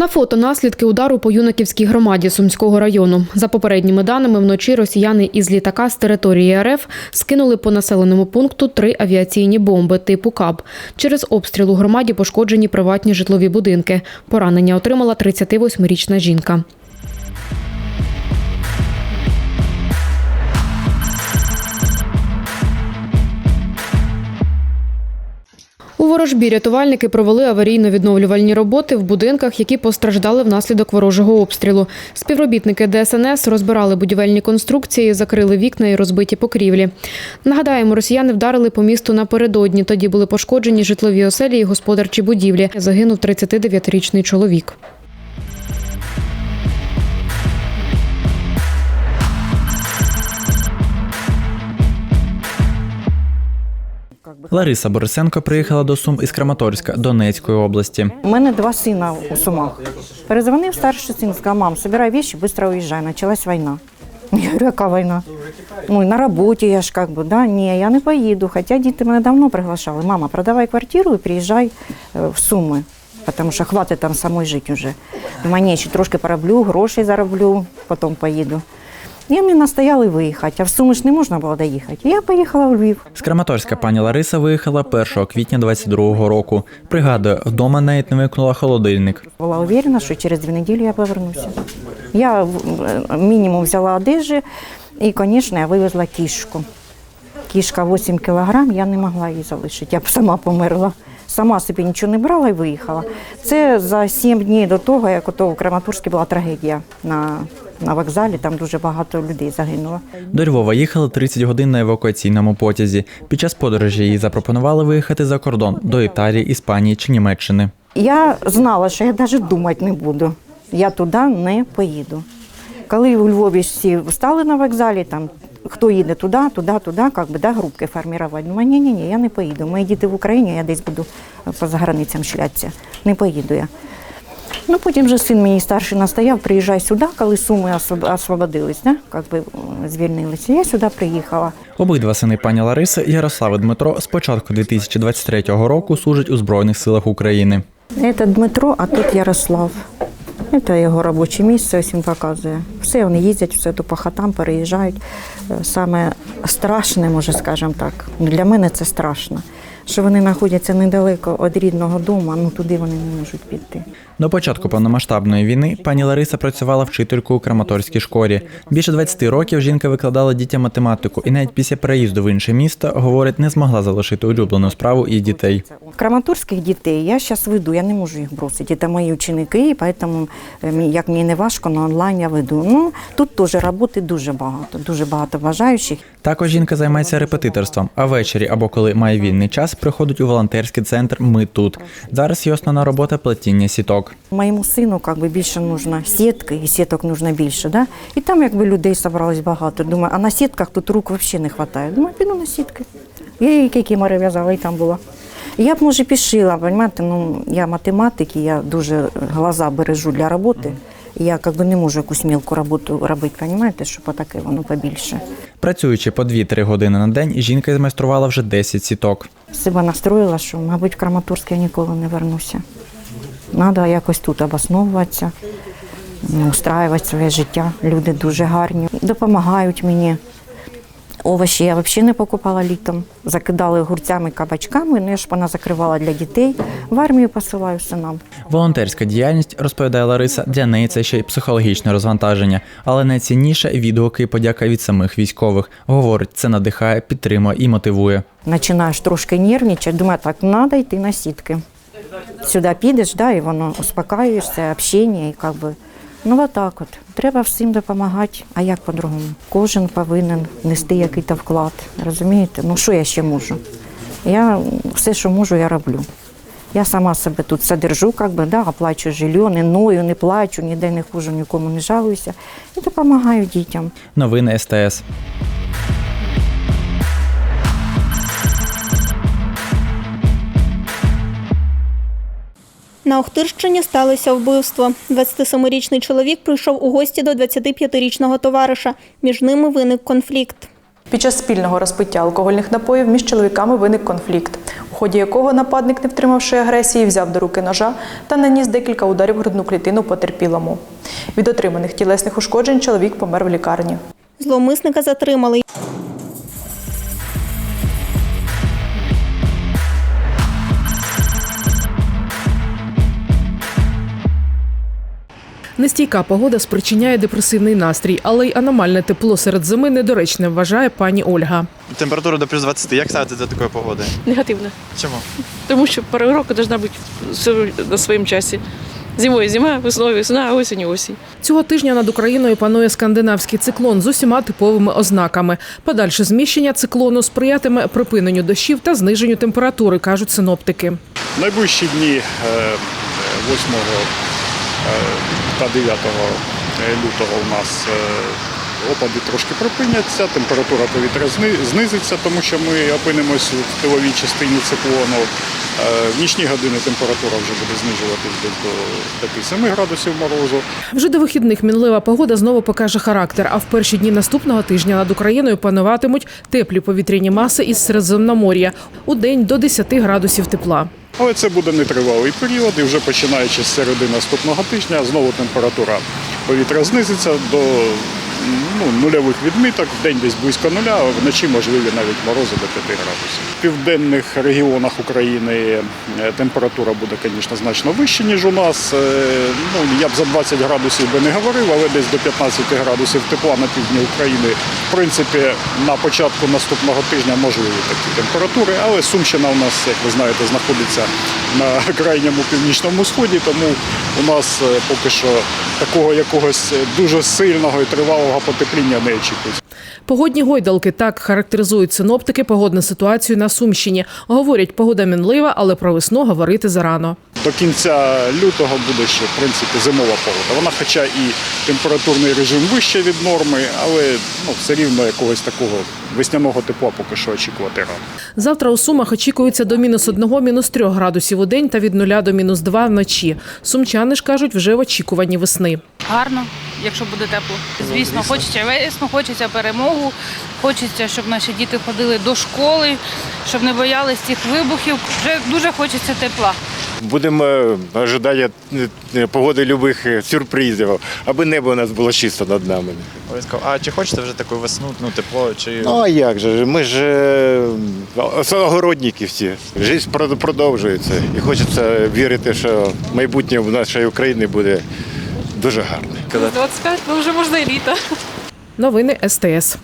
На фото наслідки удару по юнаківській громаді Сумського району. За попередніми даними, вночі росіяни із літака з території РФ скинули по населеному пункту три авіаційні бомби типу КАБ. Через обстріл у громаді пошкоджені приватні житлові будинки. Поранення отримала 38-річна жінка. Ворожбі рятувальники провели аварійно-відновлювальні роботи в будинках, які постраждали внаслідок ворожого обстрілу. Співробітники ДСНС розбирали будівельні конструкції, закрили вікна і розбиті покрівлі. Нагадаємо, росіяни вдарили по місту напередодні. Тоді були пошкоджені житлові оселі і господарчі будівлі. Загинув 39-річний чоловік. Лариса Борисенко приїхала до Сум із Краматорська Донецької області. У мене два сина у Сумах. Перезвонив старший син, сказав, мам, собирай вещи, быстро уезжай, началась війна. Я говорю, яка війна? Ну, на роботі я ж как бы, да, ні, я не поїду. Хоча діти мене давно приглашали. Мама, продавай квартиру і приїжджай е, в Суми, тому що хватить там самой жити вже. Думаю, ні, ще трошки пороблю, грошей зароблю, потім поїду. І вони настояли виїхати, а в Суми ж не можна було доїхати. Я поїхала в Львів. З Краматорська пані Лариса виїхала 1 квітня 22-го року. Пригадує, вдома навіть не викнула холодильник. Була уверена, що через дві неділі я повернуся. Я е, мінімум взяла одежі і, звісно, я вивезла кішку. Кішка 8 кілограм, я не могла її залишити, я б сама померла. Сама собі нічого не брала і виїхала. Це за 7 днів до того, як ото у Краматорській була трагедія на, на вокзалі, там дуже багато людей загинуло. До Львова їхали 30 годин на евакуаційному потязі. Під час подорожі їй запропонували виїхати за кордон до Італії, Іспанії чи Німеччини. Я знала, що я навіть думати не буду. Я туди не поїду. Коли у Львові всі встали на вокзалі, там хто їде туди, туди, туди, як би, да, групки формувати. Думаю, ні, ні, ні, я не поїду. Мої діти в Україні, я десь буду по заграницям шлятися. Не поїду я. Ну, потім вже син мені старший настояв, приїжджай сюди, коли суми освоб- освободились, да, як би, звільнилися. Я сюди приїхала. Обидва сини пані Лариси, Ярослав і Дмитро, з початку 2023 року служать у Збройних силах України. Це Дмитро, а тут Ярослав. Це його робоче місце, ось він показує. Все, вони їздять, все то по хатам переїжджають. Е, Саме страшне, може, скажемо так. Для мене це страшно. Що вони знаходяться недалеко від рідного дому, ну туди вони не можуть піти. До початку повномасштабної війни пані Лариса працювала вчителькою у Краматорській школі. Більше 20 років жінка викладала дітям математику і навіть після переїзду в інше місто, говорить, не змогла залишити улюблену справу і дітей. Краматорських дітей я зараз веду, я не можу їх бросити. Це мої ученики, тому е, як мені не важко, на онлайн я веду. Ну тут теж роботи дуже багато, дуже багато бажаючих. Також жінка займається репетиторством, а ввечері або коли має вільний час, приходить у волонтерський центр Ми тут. Зараз її основна робота плетіння сіток. Моєму сину как би, більше нужно сітки, і сіток нужно більше. Да? І там якби людей зібралось багато. Думаю, а на сітках тут рук взагалі не вистачає. Думаю, піду на сітки. Я і кікімори в'язала, і там була. Я б, може, пішила, розумієте, ну, я математик, і я дуже глаза бережу для роботи. Я как би, не можу якусь мілку роботу робити, розумієте, щоб отаке воно побільше. Працюючи по 2-3 години на день, жінка змайструвала вже 10 сіток. Себе настроїла, що, мабуть, в Краматорськ я ніколи не вернуся. Треба якось тут обосновуватися, ну, устраювати своє життя. Люди дуже гарні, допомагають мені. Овочі я взагалі не покупала літом. Закидали огурцями, кабачками, ну я ж вона закривала для дітей. В армію посилаю синам. Волонтерська діяльність, розповідає Лариса, для неї це ще й психологічне розвантаження, але найцінніше відгуки і подяка від самих військових. Говорить, це надихає, підтримує і мотивує. Починаєш трошки нервничати, думаю, так, треба йти на сітки. Сюди підеш, да, і воно успокаюєшся, общення, і как би, ну отак от. Треба всім допомагати, а як по-другому? Кожен повинен нести якийсь вклад, розумієте? Ну що я ще можу? Я все, що можу, я роблю. Я сама себе тут содержу, как би, да, оплачу жилье, не ною, не плачу, ніде не хожу, нікому не жалуюся. І допомагаю дітям. Новини СТС. На Охтирщині сталося вбивство. 27-річний чоловік прийшов у гості до 25-річного товариша. Між ними виник конфлікт. Під час спільного розпиття алкогольних напоїв між чоловіками виник конфлікт, у ході якого нападник, не втримавши агресії, взяв до руки ножа та наніс декілька ударів грудну клітину потерпілому. Від отриманих тілесних ушкоджень чоловік помер в лікарні. Зловмисника затримали. Нестійка погода спричиняє депресивний настрій, але й аномальне тепло серед зими недоречне, вважає пані Ольга. Температура до плюс 20. Як ставити до такої погоди? Негативно. Чому? Тому що пора року повинна бути на своєму часі. Зимою зима, весною весна, осінь осінь. Цього тижня над Україною панує скандинавський циклон з усіма типовими ознаками. Подальше зміщення циклону сприятиме припиненню дощів та зниженню температури, кажуть синоптики. Найближчі дні е, 8 та 9 лютого у нас е, опади трошки припиняться, температура повітря зни- знизиться, тому що ми опинимось в тиловій частині циклону. Е, В нічні години температура вже буде знижуватись до 5-7 градусів морозу. Вже до вихідних мінлива погода знову покаже характер. А в перші дні наступного тижня над Україною пануватимуть теплі повітряні маси із Середземномор'я. У день до 10 градусів тепла. Але це буде нетривалий період, і вже починаючи з середи наступного тижня, знову температура повітря знизиться до ну, нульових відміток, в день десь близько нуля, а вночі можливі навіть морози до 5 градусів. В південних регіонах України е, температура буде, звісно, значно вища, ніж у нас. Е, Ну, я б за 20 градусів би не говорив, але десь до 15 градусів тепла на півдні України. В принципі, на початку наступного тижня можливі такі температури, але Сумщина у нас, як ви знаєте, знаходиться на крайньому північному сході, тому у нас е, поки що такого якогось дуже сильного і тривалого потепління не очікується. Погодні гойдалки так характеризують синоптики погодну ситуацію на Сумщині. Говорять, погода мінлива, але про весну говорити зарано. До кінця лютого буде ще в принципі зимова погода. Вона, хоча і температурний режим вище від норми, але ну, все рівно якогось такого весняного тепла поки що очікувати рано. Завтра у Сумах очікується до мінус одного, мінус трьох градусів у день та від нуля до мінус два вночі. Сумчани ж кажуть, вже в очікуванні весни. Гарно, якщо буде тепло. Звісно, хочеться весну, хочеться перемогу, хочеться, щоб наші діти ходили до школи, щоб не боялись цих вибухів. Вже дуже хочеться тепла. Будемо ожидати е, погоди любих е, сюрпризів, аби небо у нас було чисто над нами. Обов'язково. А чи хочете вже таку весну, ну тепло, чи Ну а як же? Ми ж е, огородники всі. Життя продовжується. І хочеться вірити, що майбутнє в нашої України буде дуже гарний. 25, ну вже можна і літо. Новини СТС.